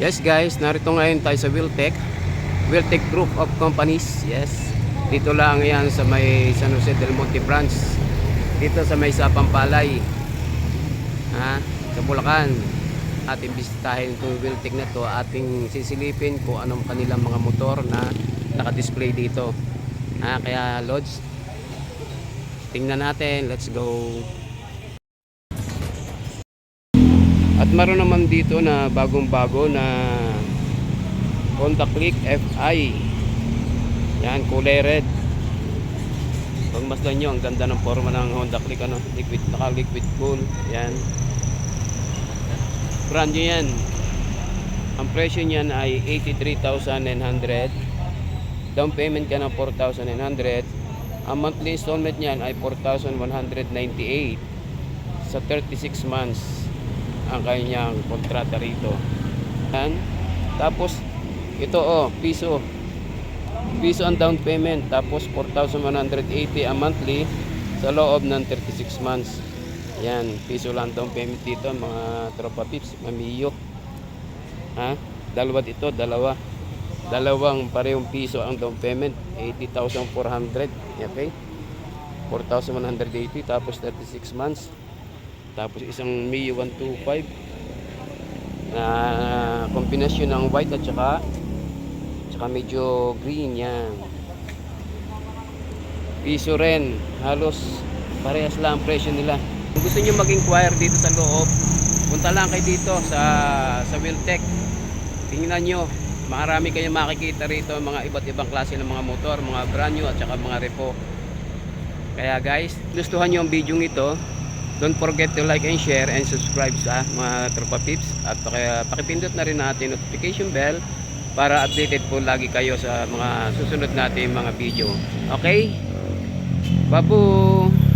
Yes guys, narito ngayon tayo sa Wiltec. Wiltec Group of Companies. Yes. Dito lang yan sa may San Jose del Monte branch. Dito sa may Sapampalay. Ha? Sa Bulacan. Ating bisitahin itong Wiltec na to. Ating sisilipin kung anong kanilang mga motor na naka-display dito. Ha? Kaya Lods, tingnan natin. Let's go. At meron naman dito na bagong-bago na Honda Click FI. Yan, kulay red. Pag masdan nyo, ang ganda ng forma ng Honda Click, ano, liquid, naka liquid cool. Yan. Brand new yan. Ang presyo niyan ay 83,900. Down payment ka ng 4,900. Ang monthly installment niyan ay 4,198 sa 36 months ang kanyang kontrata rito. Yan. Tapos ito oh, piso. Piso ang down payment tapos 4,180 ang monthly sa loob ng 36 months. Yan, piso lang down payment dito mga tropa pips, mamiyo. Ha? Dalawa dito, dalawa. Dalawang parehong piso ang down payment, 80,400. Okay? 4,180 tapos 36 months. Tapos isang Mio 125 na kombinasyon ng white at saka saka medyo green yan. Piso rin. Halos parehas lang ang presyo nila. Kung gusto niyo mag-inquire dito sa loob, punta lang kayo dito sa sa Wiltec. Tingnan nyo, marami kayong makikita rito mga iba't ibang klase ng mga motor, mga brand new at saka mga repo. Kaya guys, gustuhan nyo ang video ito, Don't forget to like and share and subscribe sa mga tropa pips at paki- pakipindot na rin natin notification bell para updated po lagi kayo sa mga susunod natin mga video. Okay? Babu!